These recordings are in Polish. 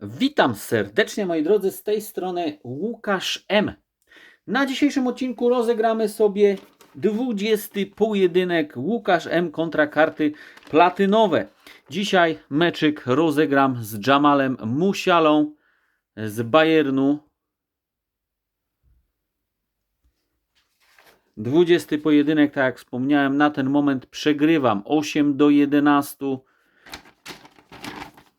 Witam serdecznie moi drodzy, z tej strony Łukasz M. Na dzisiejszym odcinku rozegramy sobie 20 pojedynek Łukasz M kontra karty platynowe. Dzisiaj meczyk rozegram z Jamalem Musialą z Bayernu. 20 pojedynek, tak jak wspomniałem, na ten moment przegrywam 8 do 11.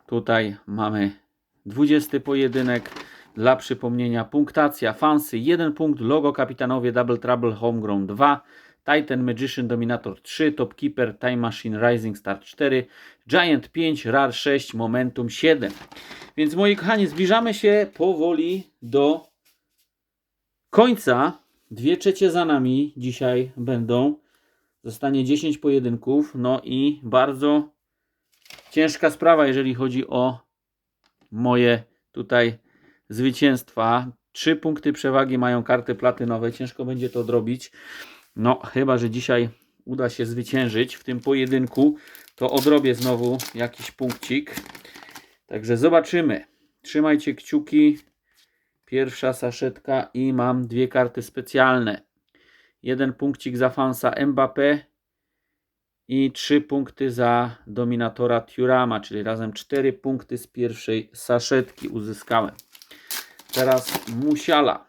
Tutaj mamy 20 pojedynek. Dla przypomnienia punktacja Fancy 1 punkt, logo kapitanowie Double Trouble Homegrown 2, Titan Magician Dominator 3, Top Keeper Time Machine Rising Star 4, Giant 5, Rar 6, Momentum 7. Więc moi kochani, zbliżamy się powoli do końca. Dwie trzecie za nami dzisiaj będą. Zostanie 10 pojedynków. No i bardzo ciężka sprawa, jeżeli chodzi o moje tutaj zwycięstwa. Trzy punkty przewagi mają karty platynowe. Ciężko będzie to odrobić. No, chyba, że dzisiaj uda się zwyciężyć w tym pojedynku, to odrobię znowu jakiś punkcik. Także zobaczymy. Trzymajcie kciuki. Pierwsza saszetka i mam dwie karty specjalne. Jeden punkcik za fansa Mbappé i trzy punkty za dominatora Turama, czyli razem cztery punkty z pierwszej saszetki uzyskałem. Teraz Musiala.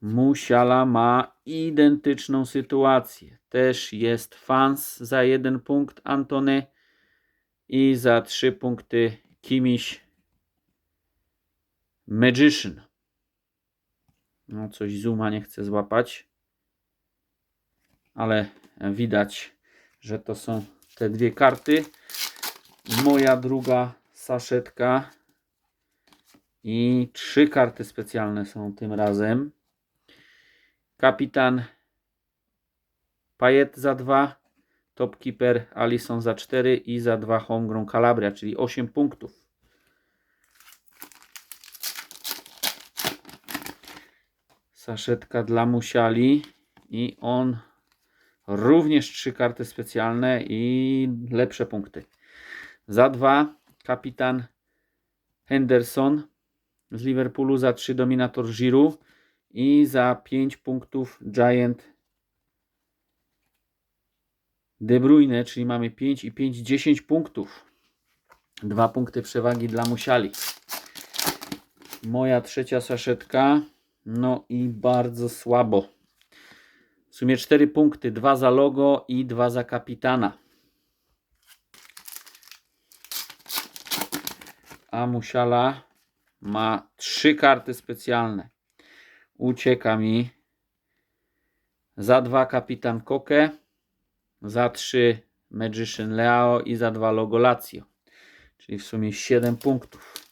Musiala ma identyczną sytuację. Też jest fans za jeden punkt Antony i za trzy punkty Kimiś Magician. No coś zooma nie chcę złapać. Ale widać, że to są te dwie karty. Moja druga saszetka. I trzy karty specjalne są tym razem. Kapitan Payet za dwa. Top Keeper Alison za 4 i za 2 Homegrown Calabria, czyli 8 punktów. Saszetka dla Musiali i on również trzy karty specjalne i lepsze punkty. Za dwa kapitan Henderson z Liverpoolu, za 3 dominator Giroud i za 5 punktów Giant De Bruyne, czyli mamy 5 i 5, 10 punktów. Dwa punkty przewagi dla Musiali. Moja trzecia saszetka. No i bardzo słabo. W sumie 4 punkty, 2 za logo i 2 za kapitana. A Musiala ma 3 karty specjalne. Ucieka mi za 2 kapitan Koke, za 3 Magician Leao i za 2 logo Lazio. Czyli w sumie 7 punktów.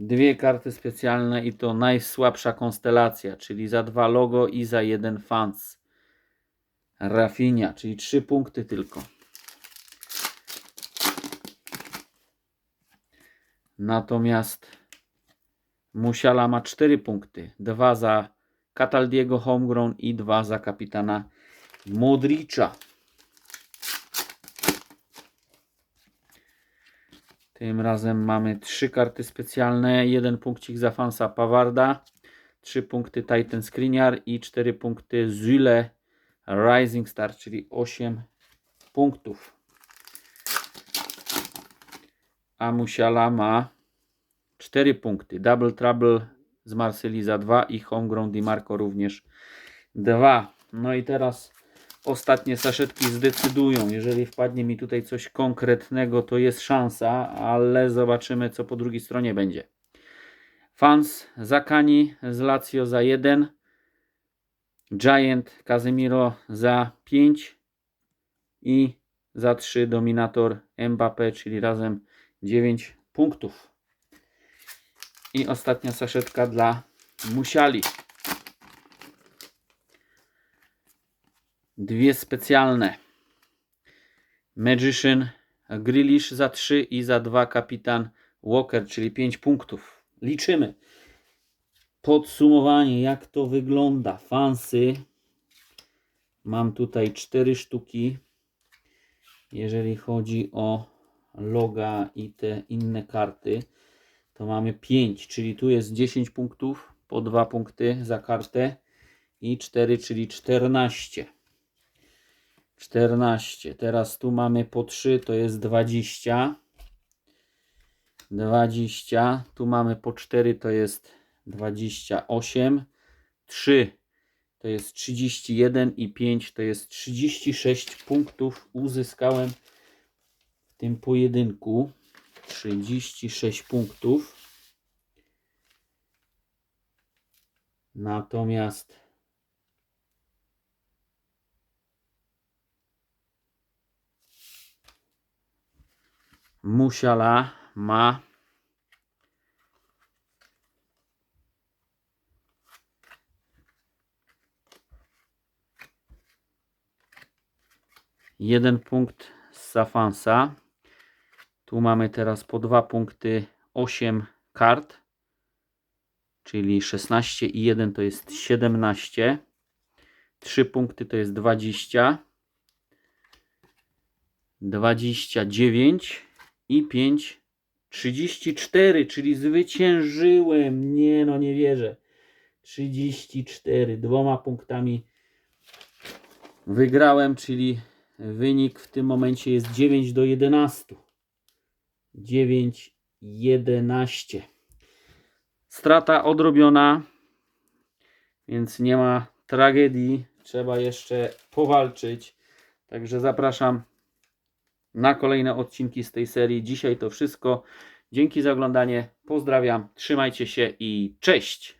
Dwie karty specjalne i to najsłabsza konstelacja, czyli za dwa logo i za jeden fans. Rafinia, czyli trzy punkty tylko. Natomiast Musiala ma cztery punkty. Dwa za Cataldiego Homegrown i dwa za kapitana Modricza. Tym razem mamy trzy karty specjalne, jeden punkcik za fansa Pawarda, trzy punkty Titan Skriniar i cztery punkty Zule Rising Star, czyli 8 punktów. A Musiala ma 4 punkty. Double Trouble z Marsylii za 2 i Homegrown Di Marco również 2. No i teraz ostatnie saszetki zdecydują. Jeżeli wpadnie mi tutaj coś konkretnego, to jest szansa, ale zobaczymy, co po drugiej stronie będzie. Fans Zakani z Lazio za 1. Giant Casemiro za 5 i za 3 dominator Mbappé, czyli razem 9 punktów. I ostatnia saszetka dla Musiali. Dwie specjalne. Magician Grealish za 3 i za 2 kapitan Walker, czyli 5 punktów. Liczymy. Podsumowanie, jak to wygląda. Fansy. Mam tutaj 4 sztuki. jeżeli chodzi o loga i te inne karty, to mamy 5, czyli tu jest 10 punktów, po 2 punkty za kartę i 4, czyli 14. 14. Teraz tu mamy po 3, to jest 20. 20. Tu mamy po 4, to jest 28. 3 to jest 31 i 5 to jest 36 punktów uzyskałem w tym pojedynku. 36 punktów. Natomiast Musiala ma jeden punkt z Safansa. Tu mamy teraz po dwa punkty 8 kart, czyli 16 i 1 to jest 17. 3 punkty to jest 20. 29 i 5 34, czyli zwyciężyłem. Nie no, nie wierzę. 34, dwoma punktami wygrałem, czyli wynik w tym momencie jest 9 do 11. 9 11. Strata odrobiona, więc nie ma tragedii. Trzeba jeszcze powalczyć. Także zapraszam na kolejne odcinki z tej serii. Dzisiaj to wszystko. Dzięki za oglądanie. Pozdrawiam. Trzymajcie się i cześć.